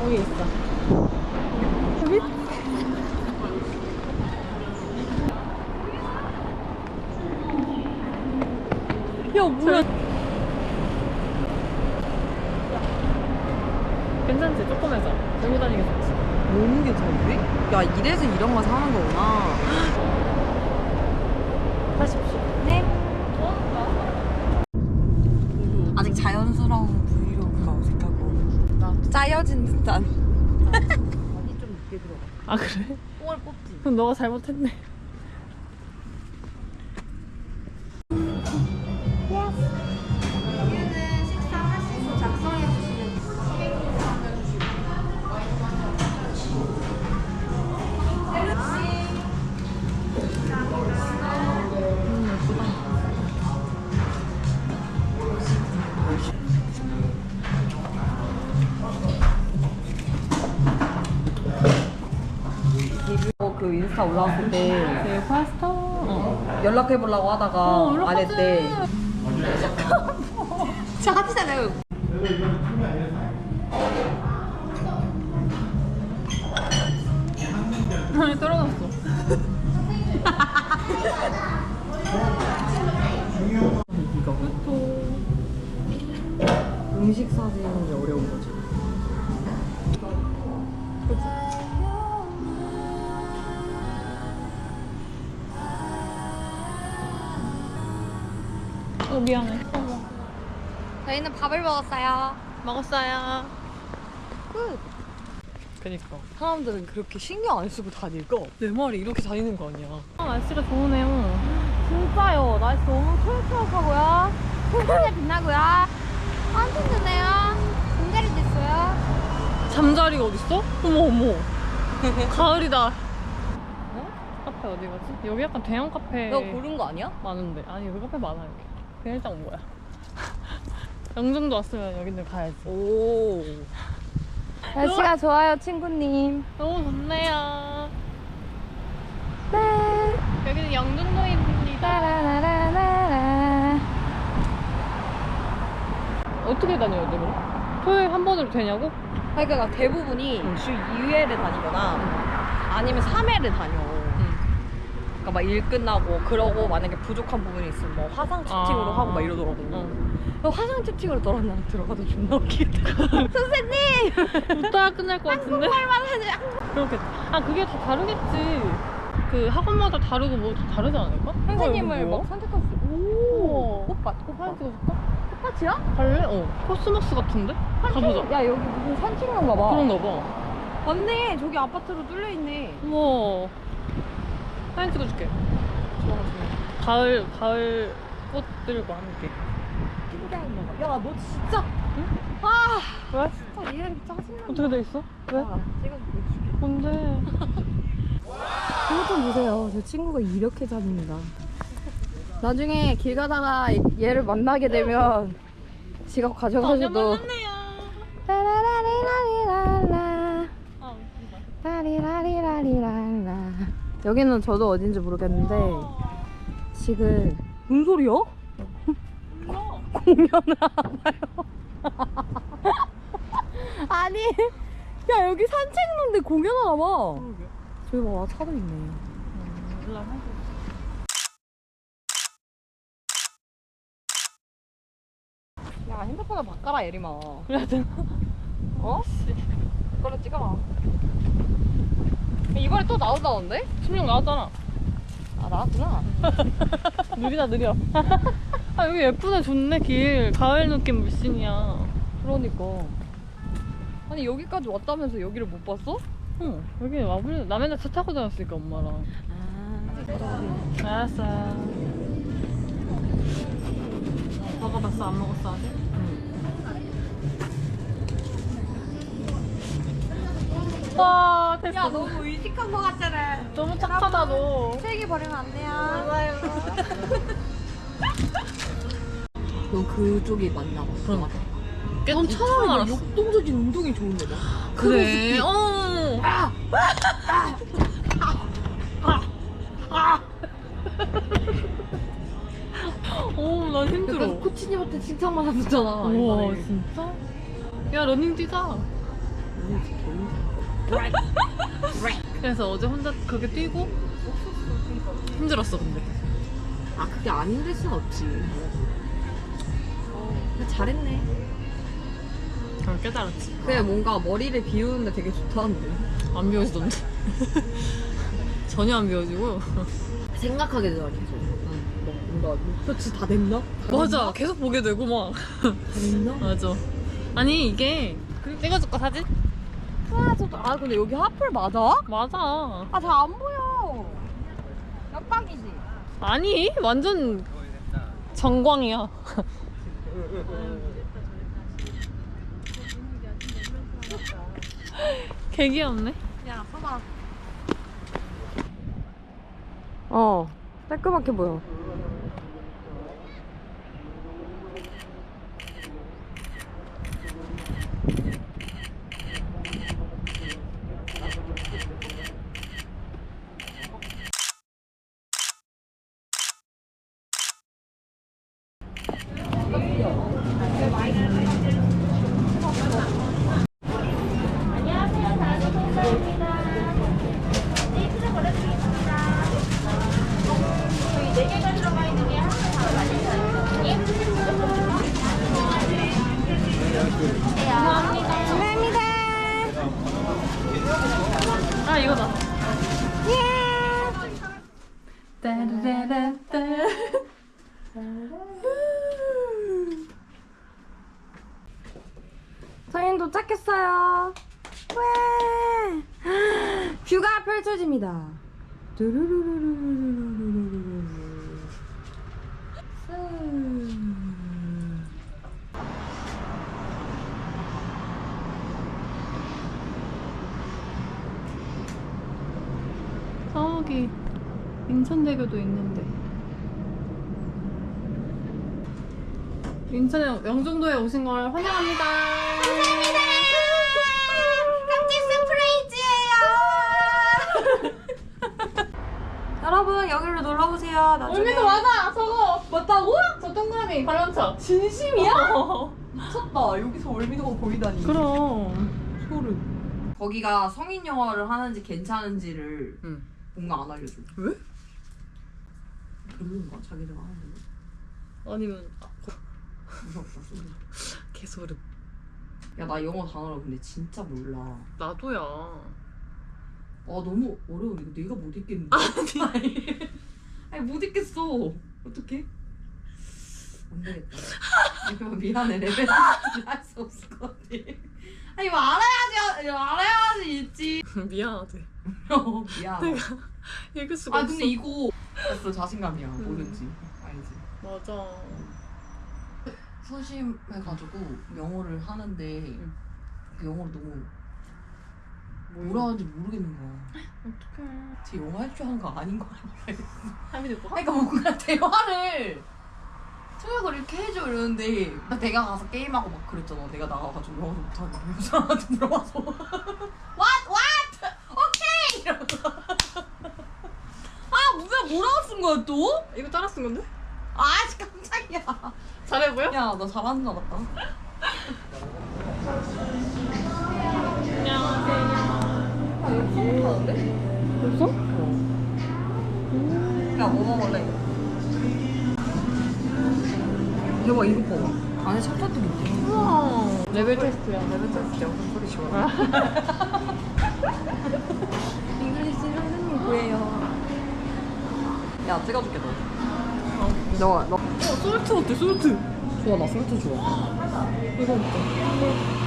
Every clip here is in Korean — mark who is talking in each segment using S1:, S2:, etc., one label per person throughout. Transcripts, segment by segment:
S1: 거기 있어. 야 뭐야? 괜찮지? 조금해서 들고 다니기 좋지.
S2: 너무 괜찮은데? 야 이래서 이런 거 사는 거구나.
S1: 하십시오.
S2: 네. 아직 자연스러운 브이로그가 어색하고
S1: 나.
S2: 짜여진 듯한. 많이 좀 늦게 들어가.
S1: 아 그래?
S2: 뽕을 뽑지.
S1: 그럼 너가 잘못했네.
S2: 올라왔을 때
S1: 네, 파스타. 어.
S2: 연락해 보려고 하다가
S1: 어,
S2: 안. 했대. 진짜 하시잖아요.
S1: 아니 떨어졌어.
S2: 이거 음식 사진이 어려운 거
S1: 미안해.
S2: 저희는 밥을 먹었어요.
S1: 먹었어요.
S2: 끝.
S1: 그니까.
S2: 사람들은 그렇게 신경 안 쓰고 다닐까? 내 말이 이렇게 다니는 거 아니야.
S1: 아 날씨가 좋으네요.
S3: 진짜요. 날씨 너무 초록초록하고요. 푸른에 빛나고요. 완전 좋네요. 공가리도 있어요.
S1: 잠자리가 어딨어? 어머 어머. 가을이다. 어? 카페 어디 가지? 여기 약간 대형 카페
S2: 너 고른 거 아니야?
S1: 많은데. 아니 여기 카페 많아 여기. 그냥 일단 온 거야. 영종도 왔으면 여기는 가야지.
S2: 오.
S3: 날씨가 좋아요, 친구님.
S1: 너무 좋네요.
S3: 네.
S1: 여기는 영종도입니다.
S3: 따라라라라라.
S1: 어떻게 다녀야 돼 그럼? 토요일 한 번으로 되냐고?
S2: 그러니까 대부분이 주 2회를 다니거나 아니면 3회를 다녀. 그러니까 막 일 끝나고 그러고 만약에 부족한 부분이 있으면 뭐 화상 채팅으로
S1: 아.
S2: 하고 막 이러더라고.
S1: 응.
S2: 너 화상 채팅으로 나랑 들어가도 존나 웃기겠다. 선생님!
S1: 웃다가 끝날 것 같은데?
S3: 한국말만 하지.
S1: 그렇겠다. 아 그게 다 다르겠지. 그 학원마다 다르고 뭐 다 다르지 않을까?
S2: 선생님을
S1: 뭐?
S2: 막 선택할 수. 오! 꽃밭,
S1: 사진
S2: 꽃밭.
S1: 찍어줄까?
S3: 꽃밭이야?
S1: 갈래? 어. 코스모스 같은데? 가보자.
S2: 야, 여기 무슨 산책로인가 봐.
S1: 그런가 봐.
S2: 맞네. 저기 아파트로 뚫려 있네.
S1: 우와. 사진 찍어줄게.
S2: 좋아, 좋아.
S1: 가을 가을 꽃들과 함께.
S2: 야, 너 진짜.
S1: 아 왜?
S2: 진짜 얘 짜증나.
S1: 어떻게 돼 있어? 왜?
S2: 찍어줄게.
S1: 뭔데?
S3: 이것 좀 보세요. 제 친구가 이렇게 잡니다. 나중에 길 가다가 얘를 만나게 되면 지갑 가져가셔도
S1: 만났네요.
S3: 따라라리라리라라
S1: 아 웃긴다.
S3: 따리라리라리라라 여기는 저도 어딘지 모르겠는데 지금
S2: 뭔 소리야?
S3: 공연을 하나요? 아니 야 여기 산책로인데 공연하나 봐. 저기 봐봐 차도 있네.
S2: 야, 핸드폰을 바꿔라, 예림아.
S1: 그래야 되나?
S2: 어? 그걸로 찍어봐. 이번에 또 나온다던데?
S1: 신명 나왔잖아.
S2: 아, 나왔구나.
S1: 느리다 느려. 아 여기 예쁘네 좋네 길. 가을 느낌 물씬이야.
S2: 그러니까. 아니, 여기까지 왔다면서 여기를 못 봤어?
S1: 응 여기 와보려. 나 맨날 차 타고 다녔으니까 엄마랑.
S2: 아,
S1: 알았어. 먹어봤어 안 먹었어 아직? 와 됐어.
S3: 야 너무 의식한 거 같잖아
S1: 너무 착하다 너.
S3: 쓰레기 버리면 안 돼요
S1: 맞아요.
S2: 너 그쪽이 맞나 봐.
S1: 그럼.
S2: 넌 차라리
S1: 알았어.
S2: 역동적인 운동이 좋은데 봐.
S1: 그래. 어. 오, 난 힘들어.
S2: 약간 코치님한테 칭찬만 하셨잖아.
S1: 우와, 진짜? 야, 러닝 뛰자. 그래서 어제 혼자 그렇게 뛰고 힘들었어 근데
S4: 아 그게 안 힘들 순 없지. 근데 잘했네.
S1: 그걸 깨달았지
S4: 그냥 뭔가 머리를 비우는데 되게 좋다는데.
S1: 안 비워지던데 전혀 안 비워지고
S4: 생각하게 되더라 계속. 뭔가 목표치 다 됐나?
S1: 맞아 계속 보게 되고
S4: 막다 됐나?
S1: 맞아 아니 이게 찍어줄까 사진?
S4: 아, 저, 아 근데 여기 하플 맞아?
S1: 맞아
S4: 아 잘 안 보여. 옆방이지.
S1: 아니 완전 정광이야 개 귀엽네
S4: 야 써봐. 어 깔끔하게 보여.
S1: 저기 인천대교도 있는데 인천에 영종도에 오신 걸 환영합니다. 감사합니다.
S2: 여러분 여기로 놀러 오세요. 나중에
S1: 언니도 맞아 저거 맞다고? 저 동그라미 관람차
S2: 진심이야? 미쳤다. 여기서 월미도가 보이다니.
S1: 그럼
S2: 소름. 거기가 성인 영화를 하는지 괜찮은지를
S1: 응.
S2: 뭔가 안 알려줘.
S1: 왜?
S2: 별론가 자기들가 하는데
S1: 아니면 아,
S2: 무섭다.
S1: 개소름
S2: 야나 영어 단어를 근데 진짜 몰라.
S1: 나도야
S2: 아 너무 어려워 이거 내가 못 읽겠는데. 아니 아니 못 읽겠어. 어떡해? 안 되겠다. 이거 미안해 레벨 할수 없을 것 같아. 아니 이거 알아야지 이거 알아야지 있지.
S1: 미안하대
S2: 어, 미안.
S1: 읽을 수가
S2: 아
S1: 없어
S2: 근데 이거 됐어 자신감이야 뭐든지 알지.
S1: 맞아
S2: 소심해가지고 영어를 하는데
S1: 응.
S2: 그 영어를 너무 뭐라 하는지 모르겠는 거야.
S1: 어떡해
S2: 제 영어 할줄 아는 거 아닌 거 아니야?
S1: 하민이 오빠
S2: 그러니까 뭔가 대화를 통역을 이렇게 해줘 이러는데 내가 가서 게임하고 막 그랬잖아. 내가 나가가지고 영어를 못하니까 그 사람한테 물어봐서 What? What? 오케이! 이러면서 아 무슨 뭐라고 쓴 거야 또?
S1: 이거 따라 쓴 건데?
S2: 아 깜짝이야.
S1: 잘해 보여?
S2: 야 나 잘하는 줄 알았다. 소금 타는데?
S1: 벌써?
S2: 야뭐 먹을래? 대박 이거 봐봐. 안에 찹쌀떡.
S1: 우와 레벨 테스트야 레벨 테스트야
S2: 소리 좋아. 잉글리시 선생님 구해요. 야 찍어줄게 너. 너 너.
S1: 어 솔트 어때 솔트?
S2: 좋아 나 솔트 좋아.
S1: 이거 어때?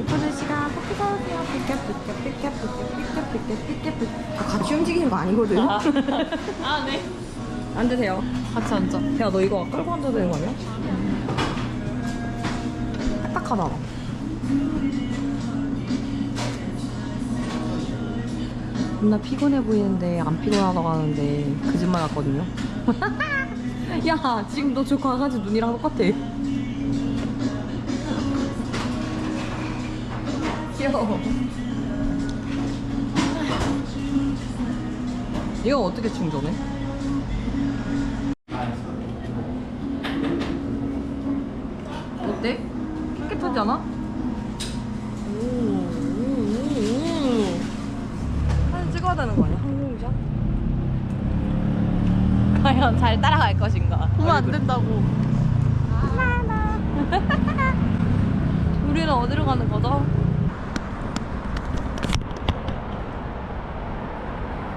S2: 이프들씨가 커피 사오세요. 삐까삐까 삐까삐까 삐까삐까 삐까삐까. 아, 같이 움직이는 거 아니거든.
S1: 아네
S2: 앉으세요.
S1: 같이 앉자
S2: 야, 너 이거 끌고 앉아야 되는 거 아니야? 딱하다. 존나 피곤해 보이는데 안 피곤하다고 하는데 거짓말 같거든요. 야, 지금 너 저 강아지 눈이랑 똑같아. 귀여워. 이거 어떻게 충전해? 어때? 깨끗하지 않아? 사진 찍어야 되는 거 아니야? 과연 잘 따라갈 것인가?
S1: 보면 안 된다고.
S2: 우리는 어디로 가는 거죠?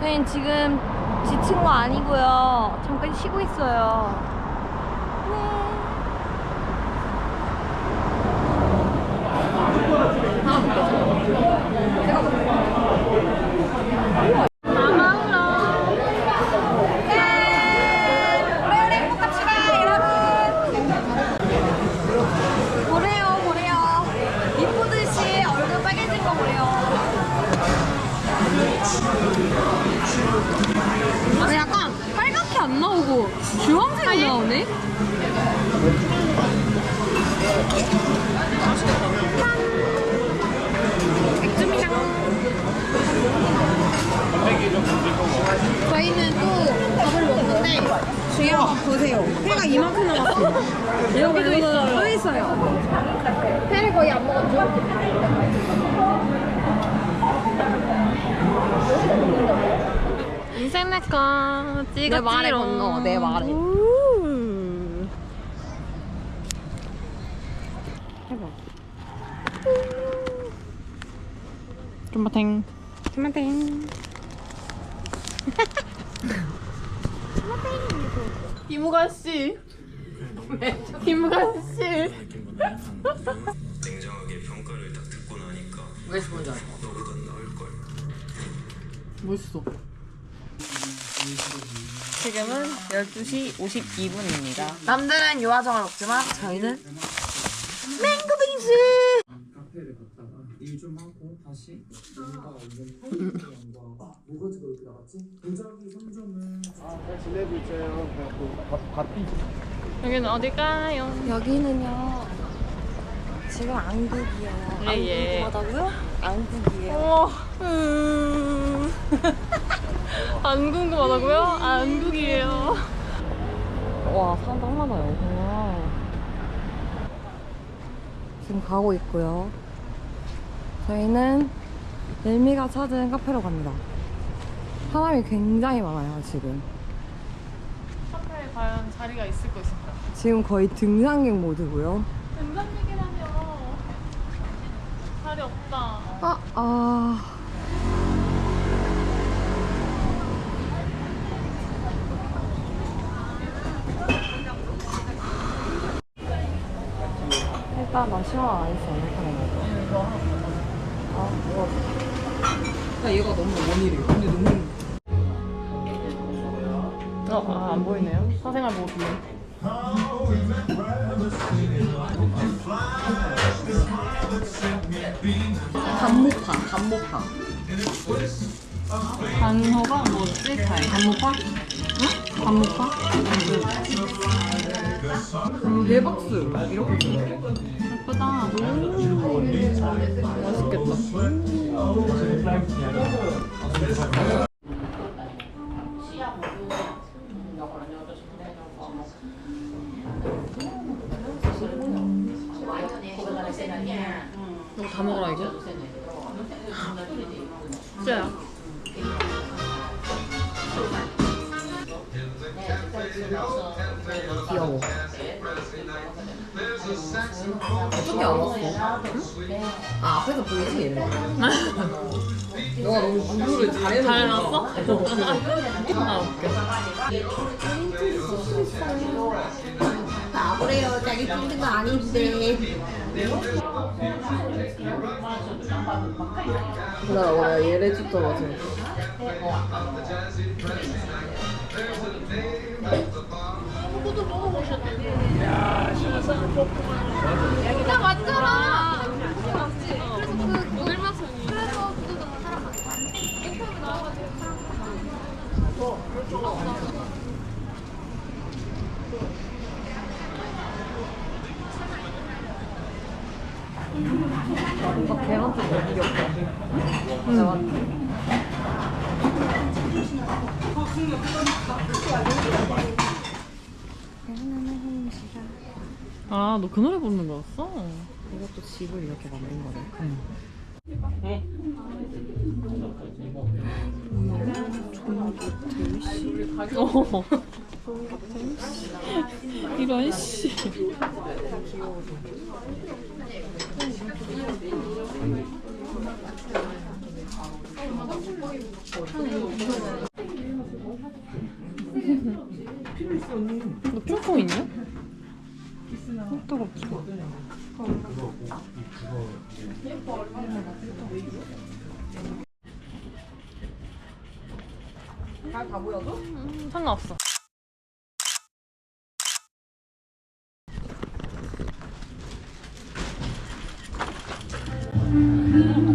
S2: 저희는 지금 지친 거 아니고요. 잠깐 쉬고 있어요. 보 주황색이 나오네?
S5: 저희는 또 밥을 먹는데 중요한 건 보세요. 회가 이만큼 남았어요. 여기도 있어요. 또 있어요. 회를 거의 안 먹었죠?
S1: 인생 내거 찍었지롱.
S2: 내 말에 건너, 내 말에.
S1: 우.
S2: 해봐.
S1: 좀마탱.
S5: 토마탱.
S1: 김우관 씨. 김우관 씨.
S6: 냉정하게 평가를 딱 듣고 나니까
S2: 왜 좋은지 알아?
S6: 너보다 나을 걸.
S1: 멋있어.
S2: 지금은 12시 52분입니다.
S5: 남들은 유화정을 먹지만 저희는
S7: 카페를 갔다가 일 좀 하고 다시 뭔가 영과 뭐가 지고 이렇게 나갔지? 도자기 3점은 아잘 지내고 있어요 그래갖고 바삐
S1: 여기는 어딜까요?
S2: 여기는요. 지금 안국이에요.
S1: 예, 예.
S2: 궁금하다고요? 안국이에요.
S1: 어머. 음. 안 궁금하다고요? 안국이에요.
S2: 와, 사람 딱 많아요. 와. 지금 가고 있고요. 저희는 엘미가 찾은 카페로 갑니다. 사람이 굉장히 많아요, 지금.
S1: 카페에 과연 자리가 있을 것인가?
S2: 지금 거의 등산객 모드고요.
S1: 얘기라뇨. 자리 없다.
S2: 아, 아. 나 시원 아이스 아메리카노 아, 이거. 야, 얘가 너무 원이래. 근데 너무.
S1: 어, 아, 안 보이네요. 사생활 보호 비밀.
S2: 단모파, 단모파.
S1: 단호가 뭐지? 잘.
S2: 단모파? 응? 단모파? 대박스. 이렇게 주네.
S1: 예쁘다. 맛있겠다.
S2: 이거 다 먹어라, 이거?
S1: 진짜야.
S2: 귀여워. 어떻게 알았어? 응? 아, 앞에서 보이지. 너가 너무 공부를 잘해서.
S1: 잘 해놨어? 아, 웃겨.
S5: 아 그래요. 자기 힘든 거 아닌데.
S2: 나 줬잖아, 지금.
S5: Thank you. 아, 너
S1: 그 노래 부르는 거였어?
S2: 이것도 집을 이렇게 만든 거네.
S1: 어. 이런 씨. 너 핑퐁 있냐? 또 없어.
S2: 잘다 보여줘?
S1: 음, 상관없어.
S2: 우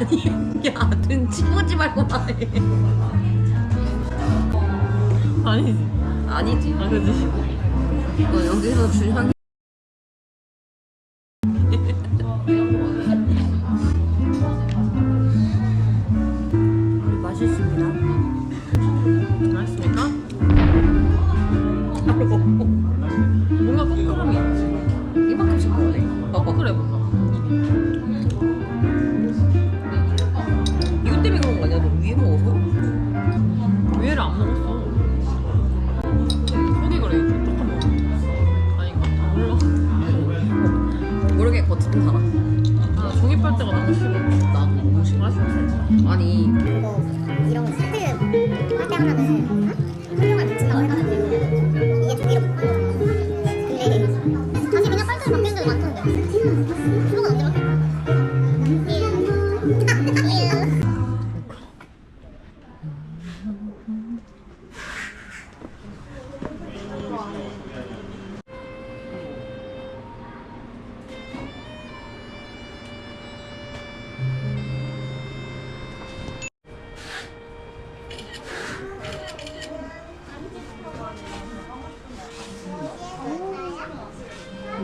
S1: 아니 야
S2: 눈치 보지 말고 말해.
S1: 아니지.
S2: 아니지.
S1: 아, 그지?
S2: 너 여기서 준현 맛있습니다.
S1: 맛있습니까? 뭔가 꼼꼼함이 있지.
S2: 이만큼씩 먹네.
S1: 어, 그래, 뭔가.
S2: 이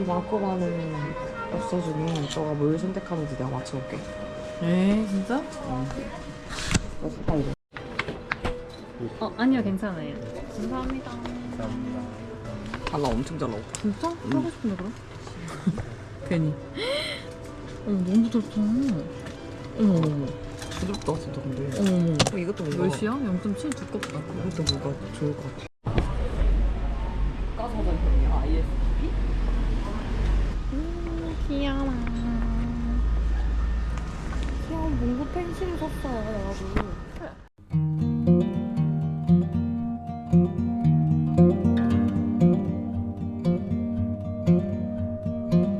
S2: 마코바는 없어지면 너가 뭘 선택하는지 내가 맞춰볼게.
S1: 에이, 진짜?
S2: 너 스타일은.
S1: 어, 아니요, 괜찮아요. 감사합니다.
S2: 아, 나 엄청 잘 나와.
S1: 진짜? 하고 싶은데, 그럼? 괜히. 어머, 너무 부드럽다. 어머, 어머,
S2: 부드럽다, 진짜 근데.
S1: 어머, 어머.
S2: 어, 이것도 뭔가.
S1: 몇이야? 0.7 두껍다.
S2: 이것도 뭔가 좋을 것 같아.